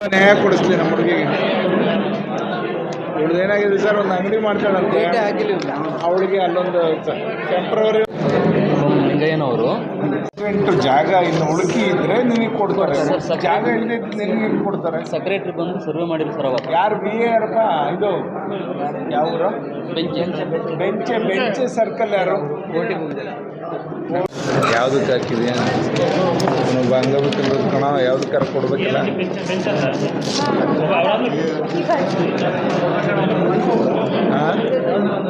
ನ್ಯಾಯ ಕೊಡಿಸ್ಲಿ ನಮ್ಮ ಹುಡುಗಿಗೆ. ಇವಳು ಏನಾಗಿದೆ ಸರ್ ಒಂದು ಅಂಗಡಿ ಮಾಡ್ತಾಳಂತೆ. ಅವಳಿಗೆ ಅಲ್ಲೊಂದು ಟೆಂಪ್ರವರಿ ಲಿಂಗಯ್ಯನವರು ಜಾಗ ಇನ್ನು ಹುಡುಕಿ ಇದ್ರೆ ನಿಮಗೆ ಕೊಡ್ತಾರೆ. ಜಾಗ ಇಲ್ಲದೆ ನಿಮಗೆ ಕೊಡ್ತಾರೆ. ಸೆಕ್ರೆಟ್ರಿ ಬಂದು ಸರ್ವೆ ಮಾಡಿದ್ರು ಸರ್ ಅವಾಗ. ಯಾರು ಬಿ ಎ ಯಾರಪ್ಪ? ಇದು ಯಾವ ಬೆಂಚೆ ಬೆಂಚೆ ಸರ್ಕಲ್ ಯಾರು? ಯಾವ್ದಕ್ಕೆ ಹಾಕಿದೆ ಇನ್ನೊಬ್ಬ ಅಂಗವಿಕಲ ಕಣ ಯಾವ್ದಕ್ಕಾರ ಕೊಡ್ಬೇಕಿಲ್ಲ? ಹಾಂ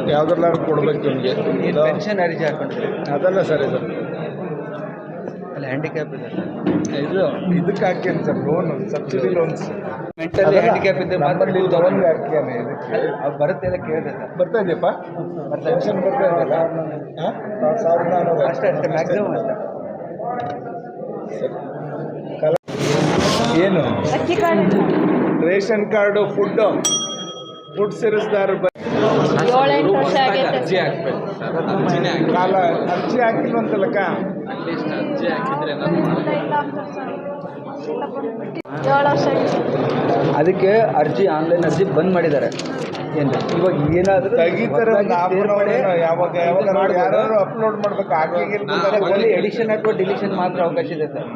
ಯಾವ್ದ್ರಲ್ಲಾರು ಕೊಡ್ಬೇಕು ನಿಮಗೆ? ಪೆನ್ಷನ್ ಅರ್ಜಿ ಹಾಕೊಂಡಿದ್ರಿ ಅದಲ್ಲ ಸರ್ ಇದು. ಅಲ್ಲಿ ಹ್ಯಾಂಡಿಕ್ಯಾಪ್ ಇದೆ ಇದು ಇದಕ್ಕೆ ಹಾಕಿ sir loan subsidy loans mentally handicap ಇದ್ದರೆ ಮಾತ್ರ ನೀವು ತಗೊಂಡು ಅದು ಬರುತ್ತೆ ಎಲ್ಲ ಕೇಳಿದೆ. ಸರ್ ಬರ್ತಾ ಇದೆಯಪ್ಪ? ಪೆನ್ಷನ್ ಬರ್ತಾ ಇದೆಯಲ್ಲ ಸಾವಿರದ ನಾನ್ನೂರು ಅಷ್ಟೇ ಅಷ್ಟೇ ಮ್ಯಾಕ್ಸಿಮಮ್ ಅಷ್ಟೇ. ಏನು? Ration card food. ಫುಡ್ ಸೇರಿಸ್ದಾರ ಅರ್ಜಿ ಹಾಕ್ಬೇಕು ಕಾಲ ಅರ್ಜಿ ಹಾಕಿಲ್ವಂತಲ್ಲಕ್ಕ? ಅಟ್ಲೀಸ್ಟ್ ಅರ್ಜಿ ಹಾಕಿದ್ರೆ ಏಳು ವರ್ಷ ಅದಕ್ಕೆ ಅರ್ಜಿ ಆನ್ಲೈನ್ ಅರ್ಜಿ ಬಂದ್ ಮಾಡಿದ್ದಾರೆ. ಏನು ಇವಾಗ ಏನಾದರೂ ತೆಗಿತಾರೆ ಯಾವಾಗ ಯಾವಾಗ ಯಾರು ಅಪ್ಲೋಡ್ ಮಾಡ್ಬೇಕು ಎಡಿಷನ್ ಅಥವಾ ಡಿಲಿಷನ್ ಮಾತ್ರ ಅವಕಾಶ ಇದೆ ಸರ್.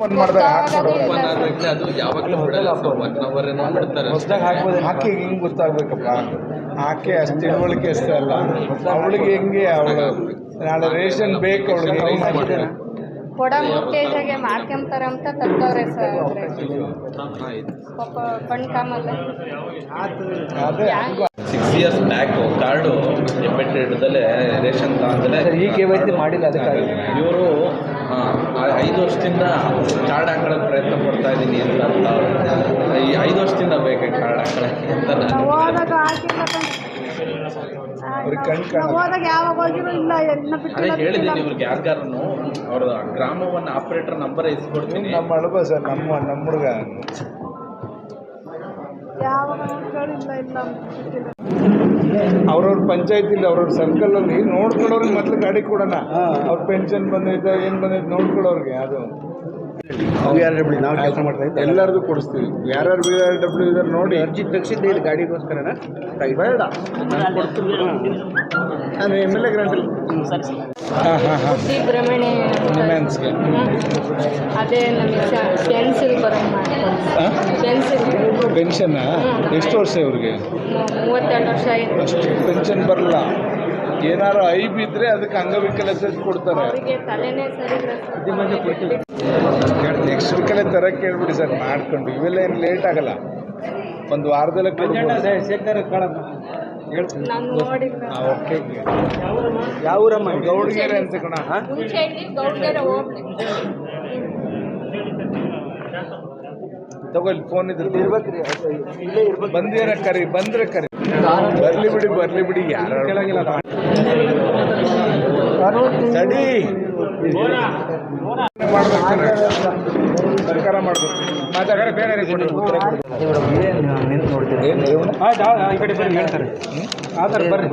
ಮಾಡಿದಾಗ ಓಪನ್ ಆಗೋದಿಲ್ಲ ಅದು ಯಾವಾಗಲೂ ಬಿಡಲ್ಲ ಒನ್ ಅವರ್ ಏನೋ ಬಿಡ್ತಾರೆ ಹೊಸ್ದಾಗಿ ಹಾಕ್ಬೋದು. ಹಾಕಿ ಹಿಂಗೆ ಗೊತ್ತಾಗ್ಬೇಕಪ್ಪ? ಆಕೆ ಅಷ್ಟು ತಿಳುವಳಿಕೆ ಅಷ್ಟೇ ಅಲ್ಲ. ಅವಳಿಗೆ ಹೆಂಗೆ ಅವಳು? ನಾಳೆ ರೇಷನ್ ಬೇಕು ಅವಳಿಗೆ. ಕೊಡ ಮುಟ್ಟೇಜಾಗೆ ಮಾಡ್ಕೊಂತಾರೆ ಅಂತ ತರ್ತವ್ರೆ ಸರ್ ಪಾಪ ಕಣ್ ಕಾಮಲ್ಲ. ಸಿಕ್ಸ್ ಇಯರ್ಸ್ ಬ್ಯಾಕು ಕಾರ್ಡು ಎಪ್ಪೆಟ್ಟಿಡ್ದಲೇ ration ಕಾರ್ಡ್ದಲ್ಲೇ sir E K Y C ಮಾಡಿಲ್ಲ ಅದಕ್ಕಾಗಿ. ಇವರು ಐದು ವರ್ಷದಿಂದ ಕಾರ್ಡ್ ಹಾಕೊಳ್ಳೋಕೆ ಪ್ರಯತ್ನ ಪಡ್ತಾ ಇದ್ದೀನಿ ಅಂತ ಅಂತ ಅವ್ರು. ಈ ಐದು ವರ್ಷದಿಂದ ಬೇಕು ಕಾರ್ಡ್ ಹಾಕೊಳ್ಳೋಕ್ಕೆ ಅಂತ ನಾನು ಹೋದಾಗ ಹಾಕಿಲ್ಲ ಅವ್ರಿಗೆ ಕಣ್ ಕಾಣಲ್ಲ. ಹೋದಾಗ ಯಾವಾಗ ಹೋಗಿರೋ ಇಲ್ಲ ಎಲ್ಲ ಅದೇ ಹೇಳಿದ್ದೀನಿ ಇವ್ರಿಗೆ ಯಾರಿಗಾರು ಅವ್ರ ಗ್ರಾಮವನ್ನ ಆಪರೇಟರ್ ನಂಬರ್ ಇಸ್ಕೊಡ್ತೀನಿ. ನಮ್ಮ ಹಳಬ ಸರ್ ನಮ್ಮ ನಮ್ಮ ಹುಡುಗ. ಅವ್ರವ್ರ ಪಂಚಾಯತ್ ಇಲ್ಲ ಬಿಟ್ಟಿಲ್ಲ ಅವ್ರವ್ರ ಸರ್ಕಲ್ ಅಲ್ಲಿ ನೋಡ್ಕೊಳ್ಳೋರ್ಗೆ ನೋಡ್ಕೊಳ್ಳೋರಿಗೆ ಮೊದಲು ಗಾಡಿ ಕೊಡೋಣ. ಅವ್ರ ಪೆನ್ಷನ್ ಬಂದೈತ ಏನು ಬಂದೈತೆ ನೋಡ್ಕೊಳ್ಳೋರ್ಗೆ ಅದು. ನಾವು ಕೆಲಸ ಮಾಡ್ತಾ ಇದ್ದೀವಿ ಎಲ್ಲರದು ಕೊಡಿಸ್ತೀವಿ. ಯಾರ್ಯಾರು ಬಿ ಆರ್ ಡಬ್ಲ್ಯೂ ಇದಾರೆ ನೋಡಿ. ಅರ್ಜಿ ತೆಗ್ಸಿದ್ದೆ ಇಲ್ಲಿ ಗಾಡಿಗೋಸ್ಕರನ. ಬೇಡ. ನಾನು ಎಂ ಎಲ್ ಎ ಗ್ರಾಂಟಲ್ಲಿ ಭ್ರಮಣೆ ನಿಮ್ಯಾನ್ಸ್ಗೆ ಅದೇ ನಮಗೆ ಪೆನ್ಸಿಲ್ ಬರಂಗ್ ಪೆನ್ಷನ್ ಎಷ್ಟು ವರ್ಷ ಇವ್ರಿಗೆ? ಮೂವತ್ತೆರಡು ವರ್ಷ ಆಯಿತು. ಪೆನ್ಷನ್ ಬರಲ್ಲ ಏನಾರು ಐ ಬಿದ್ದರೆ ಅದಕ್ಕೆ ಅಂಗವಿಕಲ ಕೊಡ್ತಾರೆ. ಅವರಿಗೆ ತಲೆನೇ ಸರಿ ಇಲ್ಲ ಸರ್. ನೆಕ್ಸ್ಟ್ ವೀಕಲ್ಲೇ ತರ ಕೇಳ್ಬಿಡಿ ಸರ್ ಮಾಡ್ಕೊಂಡು. ಇವೆಲ್ಲ ಏನು ಲೇಟ್ ಆಗಲ್ಲ. ಒಂದು ವಾರದಲ್ಲೇ ಓಕೆ ಯಾವ ಊರಮ್ಮ ಗೌಡ್ಗೆರೆ ಅಂತ ಕಣ. ಮುಂಚೆ ಇಲ್ಲಿ ಹೋಗ್ಲಿ. ತಗೋ ಇಲ್ಲಿ ಫೋನ್ ಇದ್ರೆ ಬಂದಿರ ಕರಿ ಬಂದ್ರೆ ಕರಿ. ಬರ್ಲಿ ಬಿಡಿ ಬರ್ಲಿ ಬಿಡಿ ಯಾರು ಸಡಿ ಸರ್ಕಾರ ಮಾಡ್ಬೇಕು ಮಾತಾಡ ಬೇರೆ? ಈ ಕಡೆ ಬರ್ರಿ ಹೇಳ್ತಾರೆ ಬರ್ರಿ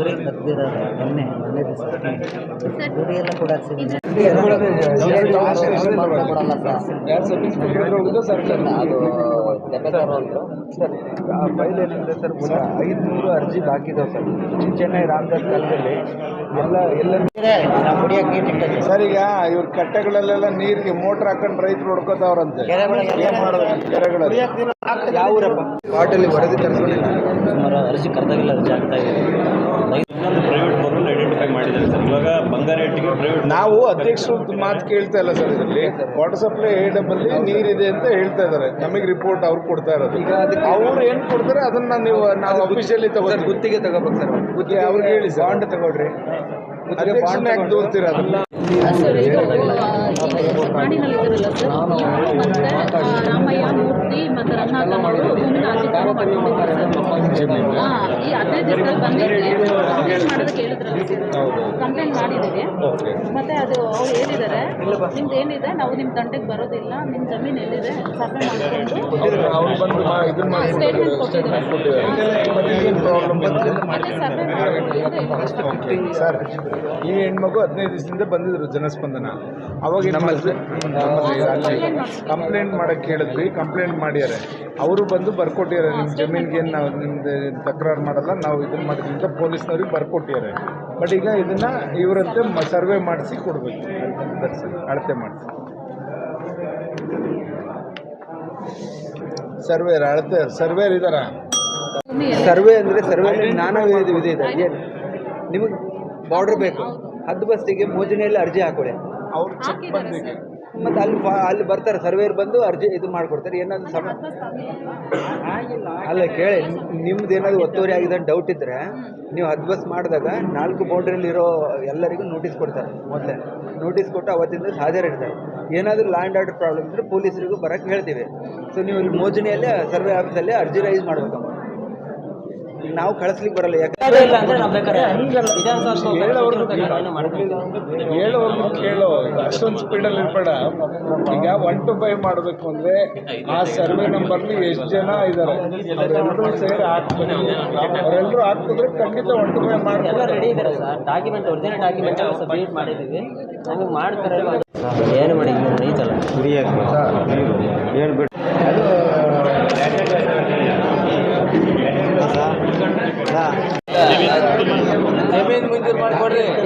ಯಾರು ಸರ್ಕಾರ ಫೈಲ್ ಏನಿದೆ ಸರ್ ಐದುನೂರು ಅರ್ಜಿ ಬಾಕಿ ಸರ್. ಚೆನ್ನೈ ರಾಮದಾಸ್ ಕಾಲದಲ್ಲಿ ಎಲ್ಲ ಎಲ್ಲ ಸರ್ ಈಗ ಇವ್ರ ಕಟ್ಟೆಗಳಲ್ಲೆಲ್ಲ ನೀರಿಗೆ ಮೋಟರ್ ಹಾಕೊಂಡು ರೈತರು ಹೊಡ್ಕೋತಾವ್ರಂತೆ. ಕೆರೆಗಳಲ್ಲಿ. ಯಾವ ಊರಪ್ಪ? ಪಾಟಲ್ಲಿ ವರದಿ ತರಿಸ್ಕೊಂಡಿಲ್ಲ. ಸುಮಾರು ಅರ್ಜಿ ಕರೆದಾಗಿಲ್ಲ ಅರ್ಜಿ ಆಗ್ತಾ ಇದೆ. ಮಾಡಿದ್ದಾರೆ ಸರ್. ಇವಾಗ ಬಂಗಾರ ರೇಟಿಗೆ ಪ್ರೈವೇಟ್ ನಾವು ಅಧ್ಯಕ್ಷರು ಮಾತು ಕೇಳ್ತಾ ಇಲ್ಲ ಸರ್ ಇದರಲ್ಲಿ. ವಾಟರ್ ಸಪ್ಲೈ ಎ ಡಬ್ಬಲ್ಲಿ ನೀರಿದೆ ಅಂತ ಹೇಳ್ತಾ ಇದ್ದಾರೆ. ನಮಗೆ ರಿಪೋರ್ಟ್ ಅವ್ರು ಕೊಡ್ತಾ ಇರೋದು. ಅವ್ರು ಏನು ಕೊಡ್ತಾರೆ ಅದನ್ನ ನೀವು ನಾವು ಅಫಿಷಿಯಲಿ ಸರ್ ಗುತ್ತಿಗೆ ತಗೋಬೇಕು ಸರ್ ಗುತ್ತಿಗೆ ಅವ್ರಿಗೆ ಹೇಳಿ ಸರ್. ಬಾಂಡ್ ತಗೊಳ್ರಿ. ಗುತ್ತಿಗೆ ಅಧ್ಯಕ್ಷನ ಯಾಕೆ ದೂರ್ತೀರ ಅದನ್ನ? ನಾಡಿನಲ್ಲಿದ್ದಾರಲ್ಲ ಸರ್ ಇವರು ಮತ್ತೆ ರಾಮಯ್ಯ ಮೂರ್ತಿ ಮತ್ತೆ ರಂಗನಾಥನ್ ಅವರು ಭೂಮಿನ ಅಧಿಕಾರ ಮಾಡ್ಕೊಂಡಿದ್ದಾರೆ ಸರ್. ಹಾ, ಈ ಹದಿನೈದು ಕಂಪ್ಲೇಂಟ್ ಮಾಡೋದಕ್ಕೆ ಹೇಳಿದ್ರಲ್ಲ ಹೌದು ಕಂಪ್ಲೇಂಟ್ ಮಾಡಿದ್ದೀವಿ ಮತ್ತೆ ಅದು ಅವ್ರು ಹೇಳಿದ್ದಾರೆ ನಿಮ್ದು ಏನಿದೆ ನಾವು ನಿಮ್ಮ ತಂಟೆಗೆ ಬರೋದಿಲ್ಲ ನಿಮ್ಮ ಜಮೀನು ಎಲ್ಲಿದೆ ಸರ್ವೆ ಮಾಡಿಕೊಂಡು ಕೊಟ್ಟಿದ್ದಾರೆ. ಸ್ಟೇಟ್ಮೆಂಟ್ ಸರ್ವೆ ಸರ್ ಈ ಹೆಣ್ಮಗು ಹದಿನೈದು ದಿವಸದಿಂದ ಬಂದಿದ್ರು ಜನಸ್ಪಂದನ ಅವಾಗ ನಮ್ಮಲ್ಲಿ ಕಂಪ್ಲೇಂಟ್ ಮಾಡಕ್ಕೆ ಹೇಳಿದ್ವಿ ಕಂಪ್ಲೇಂಟ್ ಮಾಡ್ಯಾರೆ ಅವರು ಬಂದು ಬರ್ಕೊಟ್ಟಿದ್ದಾರೆ ನಿಮ್ಮ ಜಮೀನಿಗೆ ಏನು ನಾವು ನಿಮ್ದು ತಕರಾರು ಮಾಡಲ್ಲ ನಾವು ಇದನ್ನ ಮಾಡಿದ್ವಿ ಅಂತ ಪೊಲೀಸ್ನವ್ರಿಗೆ ಬರ್ಕೊಟ್ಟಿದ್ದಾರೆ. ಬಟ್ ಈಗ ಇದನ್ನ ಇವರಂತೆ ಸರ್ವೆ ಮಾಡಿಸಿ ಕೊಡ್ಬೇಕು. ಅಳತೆ ಮಾಡಿಸಿ. ಸರ್ವೇರ್ ಅಳತೆ ಸರ್ವೇರ್ ಇದಾರ ಸರ್ವೆ ಅಂದ್ರೆ ಸರ್ವೆ ನಾನಾ ವಿಧ ವಿಧ ಇದೆ. ನಿಮಗೆ ಬಾರ್ಡರ್ ಬೇಕು. ಹದ್ದು ಬಸ್ತಿಗೆ ಮೋಜನೆಯಲ್ಲಿ ಅರ್ಜಿ ಹಾಕೊಳ್ಳಿ ಅವ್ರ ಚೆಕ್ ಬಂದಿದೆ ಮತ್ತು ಅಲ್ಲಿ ಫಾ- ಅಲ್ಲಿ ಬರ್ತಾರೆ ಸರ್ವೇರ್ ಬಂದು ಅರ್ಜಿ ಇದು ಮಾಡ್ಕೊಡ್ತಾರೆ. ಏನಾದ್ರು ಸಮ ಅಲ್ಲ ಕೇಳಿ ನಿಮ್ದು ಏನಾದ್ರು ಒತ್ತುವರಿ ಆಗಿದೆ ಅಂತ ಡೌಟ್ ಇದ್ದರೆ ನೀವು ಹದ್ಬಸ್ ಬಸ್ ಮಾಡಿದಾಗ ನಾಲ್ಕು ಬೌಂಡ್ರಿಲಿರೋ ಇರೋ ಎಲ್ಲರಿಗೂ ನೋಟಿಸ್ ಕೊಡ್ತಾರೆ ಮೊದಲೇ. ನೋಟಿಸ್ ಕೊಟ್ಟು ಅವತ್ತಿಂದ ಹಾಜರಿರ್ತಾರೆ ಏನಾದರೂ ಲ್ಯಾಂಡ್ ಆರ್ಡರ್ ಪ್ರಾಬ್ಲಮ್ ಇದ್ದರೆ ಪೊಲೀಸರಿಗೂ ಬರೋಕ್ಕೆ ಹೇಳ್ತೀವಿ. ಸೊ ನೀವು ಇಲ್ಲಿ ಮೋಜನೆಯಲ್ಲೇ ಸರ್ವೆ ಆಫೀಸಲ್ಲೇ ಅರ್ಜಿ ರೈಸ್ ಮಾಡ್ಬೇಕಮ್ಮ. ಈಗ ನಾವು ಕಳಿಸ್ಲಿಕ್ಕೆ ಬರಲ್ಲ ಯಾಕಂದ್ರೆ ಹೇಳೋರ್ಗು ಕೇಳೋ ಅಷ್ಟೊಂದು ಸ್ಪೀಡಲ್ಲಿ ಇರ್ಬೇಡ. ಈಗ ಒನ್ ಟು ಫೈವ್ ಮಾಡಬೇಕು ಅಂದ್ರೆ ಆ ಸರ್ವೆ ನಂಬರ್ಲಿ ಎಷ್ಟು ಜನ ಇದ್ದಾರೆ ಅವರೆಲ್ಲರೂ ಸೇರಿ ಹಾಕ್ಬೇಕು. ಅವರೆಲ್ಲರೂ ಹಾಕಿದ್ರೆ ಖಂಡಿತ ಒನ್ ಟು ಫೈವ್ ಮಾಡ್ತಾರೆ ರೆಡಿ ಇದ್ದಾರೆ ಸರ್ ಡಾಕ್ಯುಮೆಂಟ್ ಒರಿಜಿನಲ್ ಡಾಕ್ಯುಮೆಂಟ್ ಎಲ್ಲ ಸಬ್ಮಿಟ್ ಮಾಡಿದ್ದೀವಿ. ನಮಗೆ ಮಾಡ್ತಾರೆ ಏನು ಮಾಡಿ ಐತಲ್ಲ ಜಮೀನು ব্যবহার করে